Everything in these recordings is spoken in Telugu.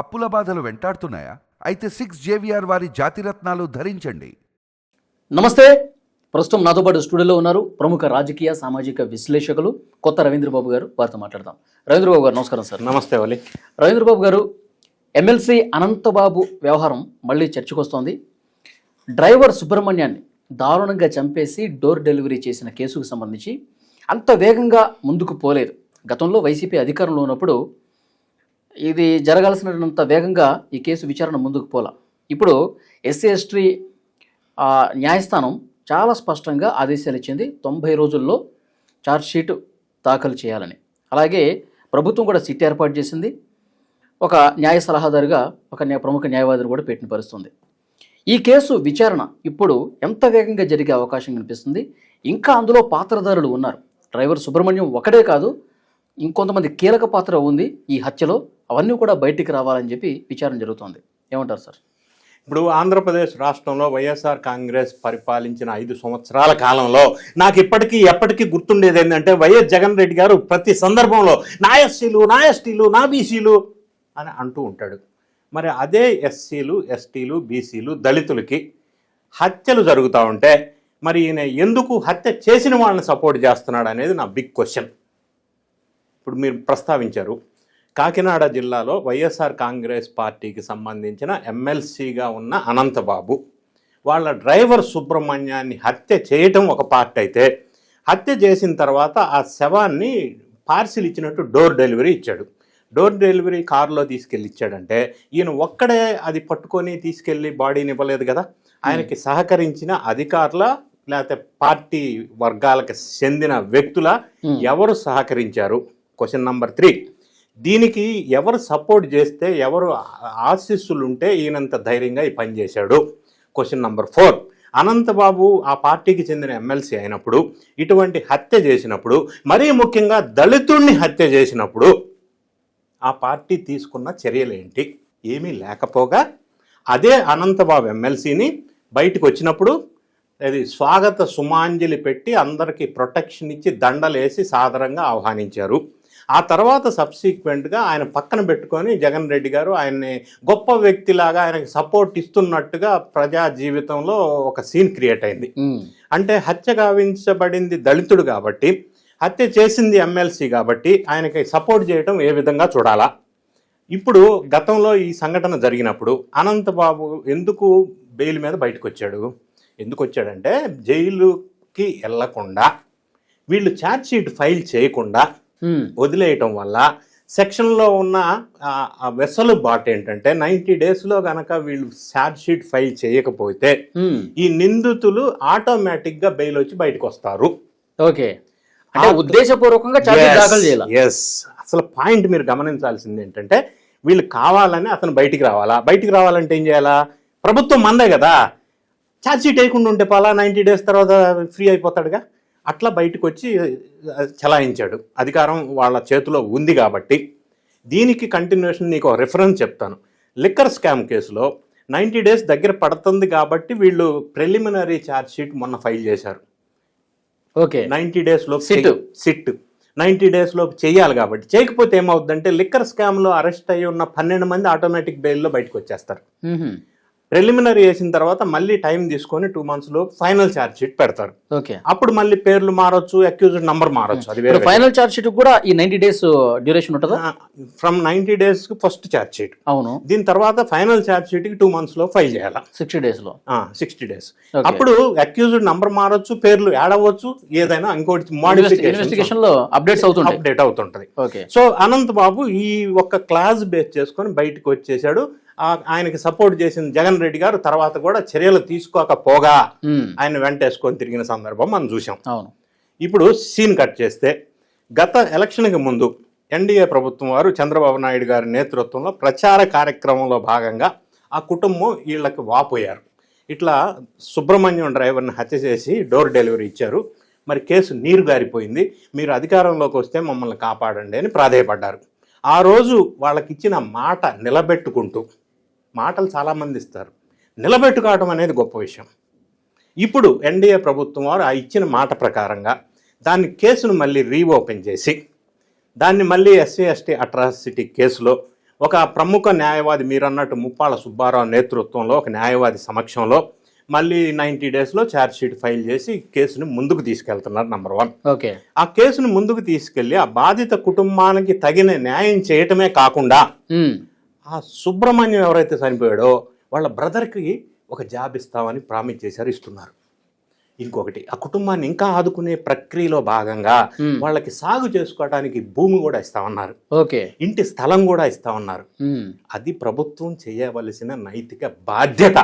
అప్పుల బాధలు వెంటాడుతున్నాయా? అయితే సిక్స్ జేవిఆర్ వారి జాతిరత్నాలు ధరించండి. నమస్తే. ప్రస్తుతం నాతో పాటు స్టూడియోలో ఉన్నారు ప్రముఖ రాజకీయ సామాజిక విశ్లేషకులు కొత్త రవీంద్రబాబు గారు. వారితో మాట్లాడదాం. రవీంద్రబాబు గారు నమస్కారం సార్. నమస్తే వలి రవీంద్రబాబు గారు ఎమ్మెల్సీ అనంతబాబు వ్యవహారం మళ్ళీ చర్చకు వస్తోంది డ్రైవర్ సుబ్రహ్మణ్యాన్ని దారుణంగా చంపేసి డోర్ డెలివరీ చేసిన కేసుకు సంబంధించి అంత వేగంగా ముందుకు పోలేదు. గతంలో వైసీపీ అధికారంలో ఉన్నప్పుడు ఇది జరగాల్సినంత వేగంగా ఈ కేసు విచారణ ముందుకు పోలా. ఇప్పుడు ఎస్సీ ఎస్టీ ఆ, న్యాయస్థానం చాలా స్పష్టంగా ఆదేశాలు ఇచ్చింది తొంభై రోజుల్లో ఛార్జ్షీట్ దాఖలు చేయాలని. అలాగే ప్రభుత్వం కూడా సిట్ ఏర్పాటు చేసింది. ఒక న్యాయ సలహాదారుగా ఒక న్యాయ ప్రముఖ న్యాయవాదిని కూడా పెట్టిన పరుస్తుంది. ఈ కేసు విచారణ ఇప్పుడు ఎంత వేగంగా జరిగే అవకాశం కనిపిస్తుంది? ఇంకా అందులో పాత్రధారులు ఉన్నారు. డ్రైవర్ సుబ్రహ్మణ్యం ఒకడే కాదు ఇంకొంతమంది కీలక పాత్ర ఉంది ఈ హత్యలో. అవన్నీ కూడా బయటికి రావాలని చెప్పి విచారణ జరుగుతోంది. ఏమంటారు సార్? ఇప్పుడు ఆంధ్రప్రదేశ్ రాష్ట్రంలో వైఎస్ఆర్ కాంగ్రెస్ పరిపాలించిన ఐదు సంవత్సరాల కాలంలో నాకు ఇప్పటికీ ఎప్పటికీ గుర్తుండేది ఏంటంటే వైఎస్ జగన్ రెడ్డి గారు ప్రతి సందర్భంలో నా ఎస్సీలు నా ఎస్టీలు నా బీసీలు అని అంటూ ఉంటాడు. మరి అదే ఎస్సీలు ఎస్టీలు బీసీలు దళితులకి హత్యలు జరుగుతూ ఉంటే మరి ఈయన ఎందుకు హత్య చేసిన వాళ్ళని సపోర్ట్ చేస్తున్నాడు అనేది నా బిగ్ క్వశ్చన్. ఇప్పుడు మీరు ప్రస్తావించారు కాకినాడ జిల్లాలో వైఎస్ఆర్ కాంగ్రెస్ పార్టీకి సంబంధించిన ఎమ్మెల్సీగా ఉన్న అనంతబాబు వాళ్ళ డ్రైవర్ సుబ్రహ్మణ్యాన్ని హత్య చేయటం ఒక పార్ట్ అయితే హత్య చేసిన తర్వాత ఆ శవాన్ని పార్సిల్ ఇచ్చినట్టు డోర్ డెలివరీ ఇచ్చాడు. డోర్ డెలివరీ కారులో తీసుకెళ్ళి ఇచ్చాడంటే ఈయన ఒక్కడే అది పట్టుకొని తీసుకెళ్ళి బాడీని ఇవ్వలేదు కదా? ఆయనకి సహకరించిన అధికారుల లేకపోతే పార్టీ వర్గాలకు చెందిన వ్యక్తుల. ఎవరు సహకరించారు? క్వశ్చన్ నంబర్ త్రీ దీనికి ఎవరు సపోర్ట్ చేస్తే ఎవరు ఆశీస్సులు ఉంటే ఈయనంత ధైర్యంగా ఈ పని చేశాడు. క్వశ్చన్ నంబర్ ఫోర్ అనంతబాబు ఆ పార్టీకి చెందిన ఎమ్మెల్సీ అయినప్పుడు ఇటువంటి హత్య చేసినప్పుడు మరీ ముఖ్యంగా దళితుణ్ణి హత్య చేసినప్పుడు ఆ పార్టీ తీసుకున్న చర్యలేంటి? ఏమీ లేకపోగా అదే అనంతబాబు ఎమ్మెల్సీని బయటకు వచ్చినప్పుడు అది స్వాగత సుమాంజలి పెట్టి అందరికీ ప్రొటెక్షన్ ఇచ్చి దండలేసి సాదరంగా ఆహ్వానించారు. ఆ తర్వాత సబ్సీక్వెంట్గా ఆయన పక్కన పెట్టుకొని జగన్ రెడ్డి గారు ఆయన్ని గొప్ప వ్యక్తిలాగా ఆయనకి సపోర్ట్ ఇస్తున్నట్టుగా ప్రజా జీవితంలో ఒక సీన్ క్రియేట్ అయింది. అంటే హత్య గావించబడింది దళితుడు కాబట్టి హత్య చేసింది ఎమ్మెల్సీ కాబట్టి ఆయనకి సపోర్ట్ చేయడం ఏ విధంగా చూడాలా? ఇప్పుడు గతంలో ఈ సంఘటన జరిగినప్పుడు అనంతబాబు ఎందుకు బెయిల్ మీద బయటకు వచ్చాడు ఎందుకు వచ్చాడంటే జైలుకి వెళ్ళకుండా వీళ్ళు ఛార్జ్ షీట్ ఫైల్ చేయకుండా వదిలేయటం వల్ల సెక్షన్లో ఉన్న ఆ వెసలుబాటు ఏంటంటే నైంటీ డేస్లో గనక వీళ్ళు ఛార్జ్ షీట్ ఫైల్ చేయకపోతే ఈ నిందితులు ఆటోమేటిక్గా బెయిల్ వచ్చి బయటకు వస్తారు ఓకే అంటే ఉద్దేశపూర్వకంగా ఎస్ అసలు పాయింట్ మీరు గమనించాల్సింది ఏంటంటే వీళ్ళు కావాలని అతను బయటికి రావాలా? బయటికి రావాలంటే ఏం చేయాలా? ప్రభుత్వం మందే కదా. ఛార్జ్ షీట్ వేయకుండా ఉంటే పాలా నైంటీ డేస్ తర్వాత ఫ్రీ అయిపోతాడుగా? అట్లా బయటకు వచ్చి చలాయించాడు. అధికారం వాళ్ళ చేతిలో ఉంది కాబట్టి. దీనికి కంటిన్యూషన్ నీకు రిఫరెన్స్ చెప్తాను. లిక్కర్ స్కామ్ కేసులో నైంటీ డేస్ దగ్గర పడుతుంది కాబట్టి వీళ్ళు ప్రిలిమినరీ ఛార్జ్ షీట్ మొన్న ఫైల్ చేశారు. ఓకే. నైంటీ డేస్లో సిట్. సిట్ నైంటీ డేస్లో చేయాలి కాబట్టి. చేయకపోతే ఏమవుతుందంటే లిక్కర్ స్కామ్లో అరెస్ట్ అయ్యి ఉన్న పన్నెండు మంది ఆటోమేటిక్ బెయిల్లో బయటకు వచ్చేస్తారు ప్రిలిమినరీ వేసిన తర్వాత మళ్ళీ టైం తీసుకొని టూ మంత్స్లో ఫైనల్ ఛార్జ్ షీట్ పెడతారు. ఓకే. అప్పుడు మళ్ళీ పేర్లు మారొచ్చు అక్యూజ్డ్ నంబర్ మారొచ్చు. అది ఇప్పుడు ఫైనల్ ఛార్జ్ షీట్ కూడా ఈ నైన్టీ డేస్ డ్యూరేషన్ ఉంటుందా? ఫ్రమ్ నైన్టీ డేస్కి ఫస్ట్ ఛార్జ్ షీట్ అవును. దీని తర్వాత ఫైనల్ ఛార్జ్ షీట్కి టూ మంత్స్లో ఫైల్ చేయాలి? సిక్స్టీ డేస్లో. Sixty days. అప్పుడు అక్యూజ్డ్ నంబర్ మారొచ్చు పేర్లు యాడ్ అవ్వచ్చు ఏదైనా ఇంకోటి ఇన్వెస్టిగేషన్ మోడిఫికేషన్లో అప్డేట్స్ అవుతుంటాయి. అప్డేట్ అవుతుంటది. ఓకే సో అనంత్ బాబు ఈ ఒక్క క్లాస్ బేస్ చేసుకొని బయటకు వచ్చేసాడు. ఆయనకి సపోర్ట్ చేసిన జగన్ రెడ్డి గారు. తర్వాత కూడా చర్యలు తీసుకోకపోగా ఆయన వెంటేసుకొని తిరిగిన సందర్భం మనం చూసాం అవును. ఇప్పుడు సీన్ కట్ చేస్తే గత ఎలక్షన్కి ముందు ఎన్డీఏ ప్రభుత్వం వారు చంద్రబాబు నాయుడు గారి నేతృత్వంలో ప్రచార కార్యక్రమంలో భాగంగా ఆ కుటుంబం వీళ్ళకి వాపోయారు. ఇట్లా సుబ్రహ్మణ్యం డ్రైవర్ని హత్య చేసి డోర్ డెలివరీ ఇచ్చారు. మరి కేసు నీరు గారిపోయింది. మీరు అధికారంలోకి వస్తే మమ్మల్ని కాపాడండి అని ప్రాధేయపడ్డారు. ఆ రోజు వాళ్ళకి ఇచ్చిన మాట నిలబెట్టుకుంటూ మాటలు చాలామంది ఇస్తారు. నిలబెట్టుకోవడం అనేది గొప్ప విషయం. ఇప్పుడు ఎన్డీఏ ప్రభుత్వం వారు ఆ ఇచ్చిన మాట ప్రకారంగా దాన్ని కేసును మళ్ళీ రీఓపెన్ చేసి దాన్ని మళ్ళీ ఎస్సీ ఎస్టీ అట్రాసిటీ కేసులో ఒక ప్రముఖ న్యాయవాది మీరన్నట్టు ముప్పాళ్ళ సుబ్బారావు నేతృత్వంలో ఒక న్యాయవాది సమక్షంలో మళ్ళీ నైంటీ డేస్లో షీట్ ఫైల్ చేసి కేసుని ముందుకు తీసుకెళ్తున్నారు నంబర్ వన్. ఓకే. ఆ కేసును ముందుకు తీసుకెళ్ళి ఆ బాధిత కుటుంబానికి తగిన న్యాయం చేయటమే కాకుండా ఆ సుబ్రహ్మణ్యం ఎవరైతే చనిపోయాడో వాళ్ళ బ్రదర్కి ఒక జాబ్ ఇస్తామని ప్రామిస్ చేశారు ఇస్తున్నారు. ఇంకొకటి ఆ కుటుంబాన్ని ఇంకా ఆదుకునే ప్రక్రియలో భాగంగా. వాళ్ళకి సాగు చేసుకోవడానికి భూమి కూడా ఇస్తామన్నారు. ఓకే. ఇంటి స్థలం కూడా ఇస్తామన్నారు. అది ప్రభుత్వం చేయవలసిన నైతిక బాధ్యత.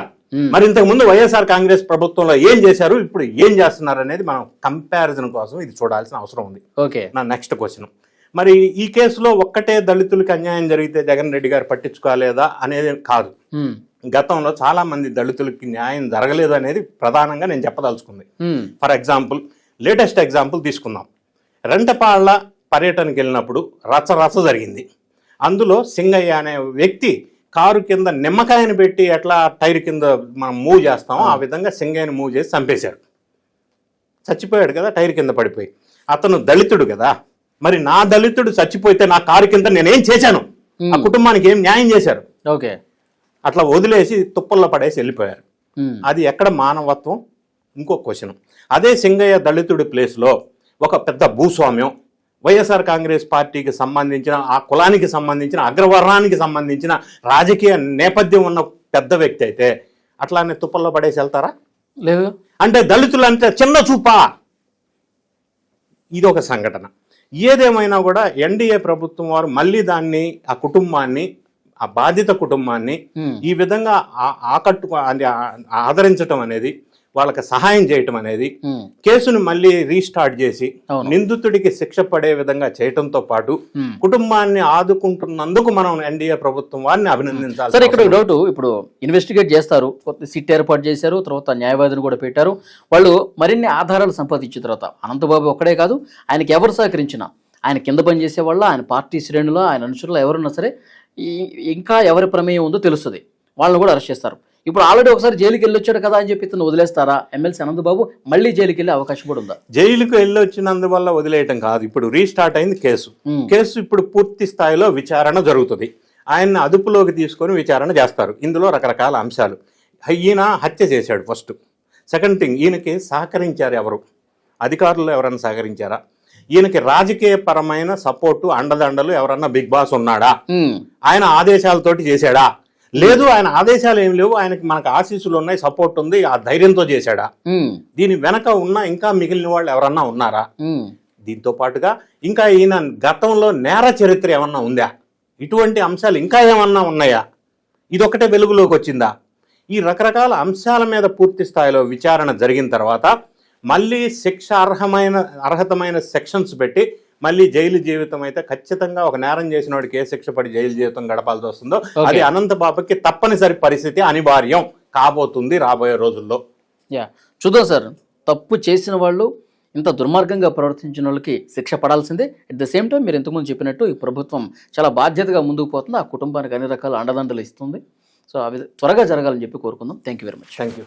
మరి ఇంతకు ముందు వైఎస్ఆర్ కాంగ్రెస్ ప్రభుత్వంలో ఏం చేశారు ఇప్పుడు ఏం చేస్తున్నారు అనేది మనం కంపారిజన్ కోసం ఇది చూడాల్సిన అవసరం ఉంది. ఓకే. నా నెక్స్ట్ క్వశ్చన్ మరి ఈ కేసులో ఒక్కటే దళితులకి అన్యాయం జరిగితే జగన్ రెడ్డి గారు పట్టించుకోలేదా అనేది కాదు. గతంలో చాలా మంది దళితులకి న్యాయం జరగలేదు అనేది ప్రధానంగా నేను చెప్పదలుచుకుంది. ఫర్ ఎగ్జాంపుల్ లేటెస్ట్ ఎగ్జాంపుల్ తీసుకుందాం. రెంటపాళ్ళ పర్యటనకి వెళ్ళినప్పుడు రచ్చ రచ్చ జరిగింది. అందులో సింగయ్య అనే వ్యక్తి కారు కింద నిమ్మకాయని పెట్టి ఎట్లా టైర్ కింద మనం మూవ్ చేస్తామో ఆ విధంగా సింగయ్యని మూవ్ చేసి చంపేశారు. చచ్చిపోయాడు కదా టైర్ కింద పడిపోయి. అతను దళితుడు కదా. మరి నా దళితుడు చచ్చిపోతే నా కారు కింద నేనేం చేశాను? ఆ కుటుంబానికి ఏం న్యాయం చేశారు? ఓకే. అట్లా వదిలేసి తుప్పల్లో పడేసి వెళ్ళిపోయారు. అది ఎక్కడ మానవత్వం? ఇంకో క్వశ్చన్ అదే సింగయ్య దళితుడి ప్లేస్లో ఒక పెద్ద భూస్వామ్యం వైఎస్ఆర్ కాంగ్రెస్ పార్టీకి సంబంధించిన ఆ కులానికి సంబంధించిన అగ్రవర్ణానికి సంబంధించిన రాజకీయ నేపథ్యం ఉన్న పెద్ద వ్యక్తి అయితే అట్లానే తుప్పల్లో పడేసి వెళ్తారా? లేదు. అంటే దళితులు అంటే చిన్న చూపా. ఇది ఒక సంఘటన. ఏదేమైనా కూడా ఎన్డీఏ ప్రభుత్వం వారు మళ్ళీ దాన్ని ఆ కుటుంబాన్ని ఆ బాధిత కుటుంబాన్ని ఈ విధంగా ఆ- ఆకట్టు ఆదరించటం అనేది వాళ్ళకి సహాయం చేయటం అనేది కేసును మళ్ళీ రీస్టార్ట్ చేసి. నిందితుడికి శిక్ష పడే విధంగా చేయటంతో పాటు. కుటుంబాన్ని ఆదుకుంటున్నందుకు మనం ఎన్డీఏ ప్రభుత్వం వారిని అభినందించాలి సరే ఇక్కడ డౌట్. ఇప్పుడు ఇన్వెస్టిగేట్ చేస్తారు. కొత్త సిట్ ఏర్పాటు చేశారు తర్వాత న్యాయవాదిని కూడా పెట్టారు. వాళ్ళు మరిన్ని ఆధారాలు సంపాదించిన తర్వాత అనంతబాబు ఒక్కడే కాదు ఆయనకి ఎవరు సహకరించినా ఆయన కింద పనిచేసే వాళ్ళ ఆయన పార్టీ శ్రేణులు ఆయన అనుచరులు ఎవరున్నా సరే ఇంకా ఎవరి ప్రమేయం ఉందో తెలుస్తుంది. వాళ్ళని కూడా అరెస్ట్ చేస్తారు. ఇప్పుడు ఆల్రెడీ ఒకసారి జైలుకి వెళ్ళి వచ్చాడు కదా అని చెప్పి ఇతను వదిలేస్తారా? ఎమ్మెల్సీ అనంతబాబు మళ్ళీ జైలుకి వెళ్ళే అవకాశం కూడా ఉందా? జైలుకు వెళ్ళి వచ్చినందువల్ల వదిలేయటం కాదు. ఇప్పుడు రీస్టార్ట్ అయింది కేసు. కేసు ఇప్పుడు పూర్తి స్థాయిలో విచారణ జరుగుతుంది. ఆయన్ని అదుపులోకి తీసుకొని విచారణ చేస్తారు. ఇందులో రకరకాల అంశాలు. ఈయన హత్య చేశాడు ఫస్ట్. సెకండ్ థింగ్ ఈయనకి సహకరించారు ఎవరు? అధికారులు ఎవరన్నా సహకరించారా? ఈయనకి రాజకీయ పరమైన సపోర్టు అండదండలు ఎవరన్నా బిగ్ బాస్ ఉన్నాడా? ఆయన ఆదేశాలతోటి చేశాడా? లేదు ఆయన ఆదేశాలు ఏం లేవు. ఆయనకి మనకు ఆశీస్సులు ఉన్నాయి సపోర్ట్ ఉంది ఆ ధైర్యంతో చేశాడా? దీని వెనక ఉన్న ఇంకా మిగిలిన వాళ్ళు ఎవరన్నా ఉన్నారా? దీంతో పాటుగా ఇంకా ఈయన గతంలో నేర చరిత్ర ఏమన్నా ఉందా? ఇటువంటి అంశాలు ఇంకా ఏమన్నా ఉన్నాయా? ఇదొకటే వెలుగులోకి వచ్చిందా? ఈ రకరకాల అంశాల మీద పూర్తి స్థాయిలో విచారణ జరిగిన తర్వాత మళ్ళీ శిక్ష అర్హమైన అర్హతమైన సెక్షన్స్ పెట్టి మళ్ళీ జైలు జీవితం అయితే ఖచ్చితంగా ఒక నేరం చేసిన వాడికి ఏ శిక్ష పడి జైలు జీవితం గడపాల్సి వస్తుందో. అది అనంత బాబుకి తప్పనిసరి పరిస్థితి అనివార్యం కాబోతుంది రాబోయే రోజుల్లో. యా. చూద్దాం సార్ తప్పు చేసిన వాళ్ళు ఇంత దుర్మార్గంగా ప్రవర్తించిన వాళ్ళకి శిక్ష పడాల్సిందే. అట్ ద సేమ్ టైం మీరు ఇంతకుముందు చెప్పినట్టు ఈ ప్రభుత్వం చాలా బాధ్యతగా ముందుకు పోతుంది. ఆ కుటుంబానికి అన్ని రకాల అండదండలు ఇస్తుంది. సో అవి త్వరగా జరగాలని చెప్పి కోరుకుందాం. Thank you very much thank you